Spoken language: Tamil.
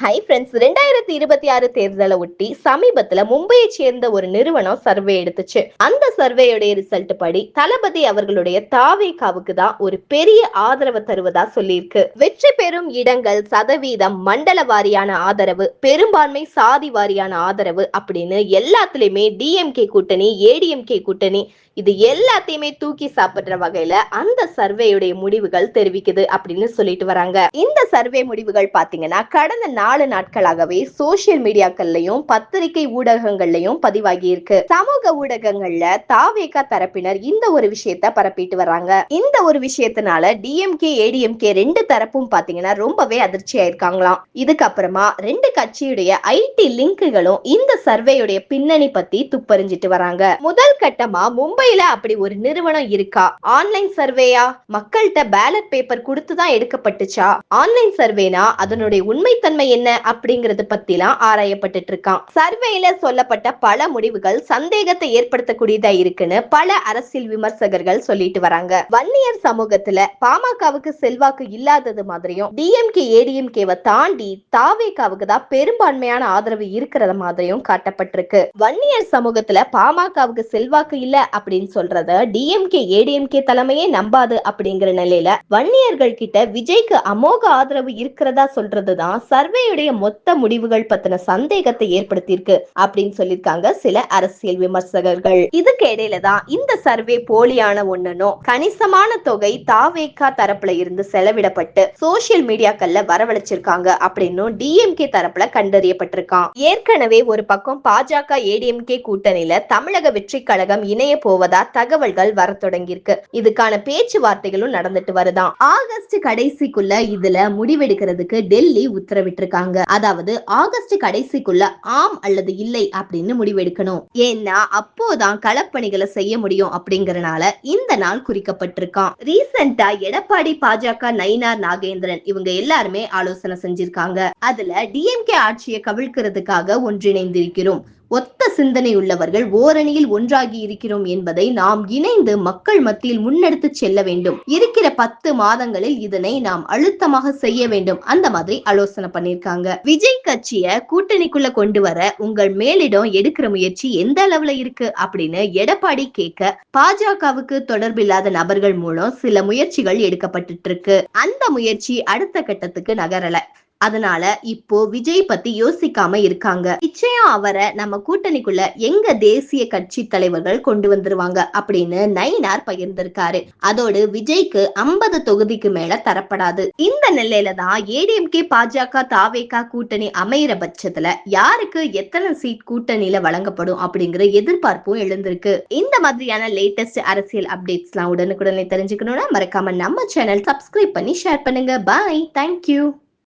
ஹை ஃப்ரெண்ட்ஸ் ரெண்டாயிரத்தி இருபத்தி ஆறு தேர்தலை ஒட்டி சமீபத்துல மும்பையை சேர்ந்த ஒரு நிறுவனம் சர்வே எடுத்துச்சு. அந்த சர்வேயுடைய ரிசல்ட் படி தளபதி அவர்களுடைய தாவேகாவுக்கு தான் ஒரு பெரிய ஆதரவு தருவதா சொல்லியிருக்கு. வெற்றி பெறும் இடங்கள் சதவீதம் மண்டல வாரியான ஆதரவு பெரும்பான்மை சாதி வாரியான ஆதரவு அப்படின்னு எல்லாத்துலயுமே டிஎம்கே கூட்டணி ஏடிஎம்கே கூட்டணி இது எல்லாத்தையுமே தூக்கி சாப்பிடுற வகையில அந்த சர்வேயுடைய முடிவுகள் தெரிவிக்குது அப்படின்னு சொல்லிட்டு வராங்க. இந்த சர்வே முடிவுகள் பாத்தீங்கன்னா கடந்த நாலு நாட்களாகவே சோசியல் மீடியாக்கள்லயும் பத்திரிகை ஊடகங்கள்லயும் பதிவாகி இருக்கு சமூக ஊடகங்கள்ல தாவேகா தரப்பினர் இந்த ஒரு விஷயத்த பரப்பிட்டு வராங்க இந்த ஒரு விஷயத்தினால டிஎம்கே ஏடிஎம்கே ரெண்டு தரப்பும் பாத்தீங்கன்னா ரொம்பவே அதிர்ச்சி ஆயிருக்காங்களாம். இதுக்கப்புறமா ரெண்டு கட்சியுடைய ஐடி லிங்க்குகளும் இந்த சர்வேயுடைய பின்னணி பத்தி துப்பறிஞ்சிட்டு வராங்க. முதல் கட்டமா மும்பைல அப்படி ஒரு நிறுவனம் இருக்கா? ஆன்லைன் சர்வேயா? மக்கள்கிட்ட பேலட் பேப்பர் கொடுத்துதான் எடுக்கப்பட்டுச்சா? ஆன்லைன் சர்வேனா? அதனுடைய உண்மைத்தன்மை என்ன அப்படிங்கறது பத்திலாம் ஆராயப்பட்டுட்டு இருக்கான் சர்வேல சொல்லப்பட்ட பல முடிவுகள் சந்தேகத்தை ஏற்படுத்தக்கூடியதா இருக்குன்னு பல அரசியல் விமர்சகர்கள் சொல்லிட்டு வராங்க. வன்னியர் சமூகத்துல பாமகவுக்கு செல்வாக்கு இல்லாதது மாதிரியும் டிஎம்கே ஏடிஎம்கேவை தாண்டி தாவேகாவுக்கு தான் பெரும்பான்மையான ஆதரவு இருக்கிறத மாதிரியும் காட்டப்பட்டிருக்கு. வன்னியர் சமூகத்துல பாமகவுக்கு செல்வாக்கு இல்ல அப்படின்னு சொல்றத டிஎம்கே ஏடிஎம்கே தலைமையே நம்பாது அப்படிங்கிற நிலையில வன்னியர்கள் கிட்ட விஜய்க்கு அமோக ஆதரவு இருக்கிறதா சொல்றதுதான் சர்வே சர்வேயுடைய மொத்த முடிவுகள் பத்தின சந்தேகத்தை ஏற்படுத்தியிருக்கு அப்படின்னு சொல்லியிருக்காங்க சில அரசியல் விமர்சகர்கள். இதுக்கு இடையில தான் இந்த சர்வே போலியான ஒண்ணுனும் கணிசமான தொகை தாவேகா தரப்புல இருந்து செலவிடப்பட்டு சோசியல் மீடியாக்கள்ல வரவழைச்சிருக்காங்க அப்படின்னு டிஎம்கே தரப்புல கண்டறியப்பட்டிருக்கான் ஏற்கனவே ஒரு பக்கம் பாஜக ஏடிஎம்கே கூட்டணியில தமிழக வெற்றி கழகம் இணைய போவதா தகவல்கள் வர தொடங்கியிருக்கு. இதுக்கான பேச்சுவார்த்தைகளும் நடந்துட்டு வருதான் ஆகஸ்ட் கடைசிக்குள்ள இதுல முடிவெடுக்கிறதுக்கு டெல்லி உத்தரவிட்டிருக்காங்க. அதாவது ஆகஸ்ட் கடைசிக்குள்ள ஆம் அல்லது இல்லை அப்படின்னு முடிவெடுக்கணும். ஏன்னா அப்போதான் களப்பணிகளை செய்ய முடியும் அப்படிங்கறனால இந்த நாள் குறிக்கப்பட்டிருக்கான் ரீசெண்டா எடப்பாடி பாஜக நயினார் நாகேந்திரன் இவங்க எல்லாருமே ஆலோசனை செஞ்சிருக்காங்க. அதுல டிஎம்கே ஆட்சியை கவிழ்க்கிறதுக்காக ஒன்றிணைந்திருக்கிறோம். ஒத்த சிந்தனை உள்ளவர்கள் ஓரணியில் ஒன்றாகி இருக்கிறோம் என்பதை நாம் இணைந்து மக்கள் மத்தியில் முன்னெடுத்து செல்ல வேண்டும். இருக்கிற பத்து மாதங்களில் இதனை நாம் அழுத்தமாக செய்ய வேண்டும். அந்த மாதிரி ஆலோசனை பண்ணிருக்காங்க விஜய் கட்சிய கூட்டணிக்குள்ள கொண்டு வர உங்கள் மேலிடம் எடுக்கிற முயற்சி எந்த அளவுல இருக்கு அப்படின்னு எடப்பாடி கேட்க பாஜகவுக்கு தொடர்பில்லாத நபர்கள் மூலம் சில முயற்சிகள் எடுக்கப்பட்டு இருக்கு. அந்த முயற்சி அடுத்த கட்டத்துக்கு நகரல. அதனால இப்போ விஜய் பத்தி யோசிக்காம இருக்காங்க. நிச்சயம் அவரை நம்ம கூட்டணிக்குள்ள எங்க தேசிய கட்சி தலைவர்கள் கொண்டு வந்துருவாங்க அப்படின்னு நயினார் பகிர்ந்திருக்காரு. அதோடு விஜய்க்கு ஐம்பது தொகுதிக்கு மேல தரப்படாது. இந்த நிலையில தான் ஏடிஎம்கே பாஜக தாவேகா கூட்டணி அமையிற பட்சத்துல யாருக்கு எத்தனை சீட் கூட்டணியில வழங்கப்படும் அப்படிங்கிற எதிர்பார்ப்பும் எழுந்திருக்கு. இந்த மாதிரியான லேட்டஸ்ட் அரசியல் அப்டேட்ஸ்லாம் உடனுக்குடனே தெரிஞ்சுக்கணும்னா மறக்காம நம்ம சேனல் சப்ஸ்கிரைப் பண்ணி ஷேர் பண்ணுங்க. Bye thank you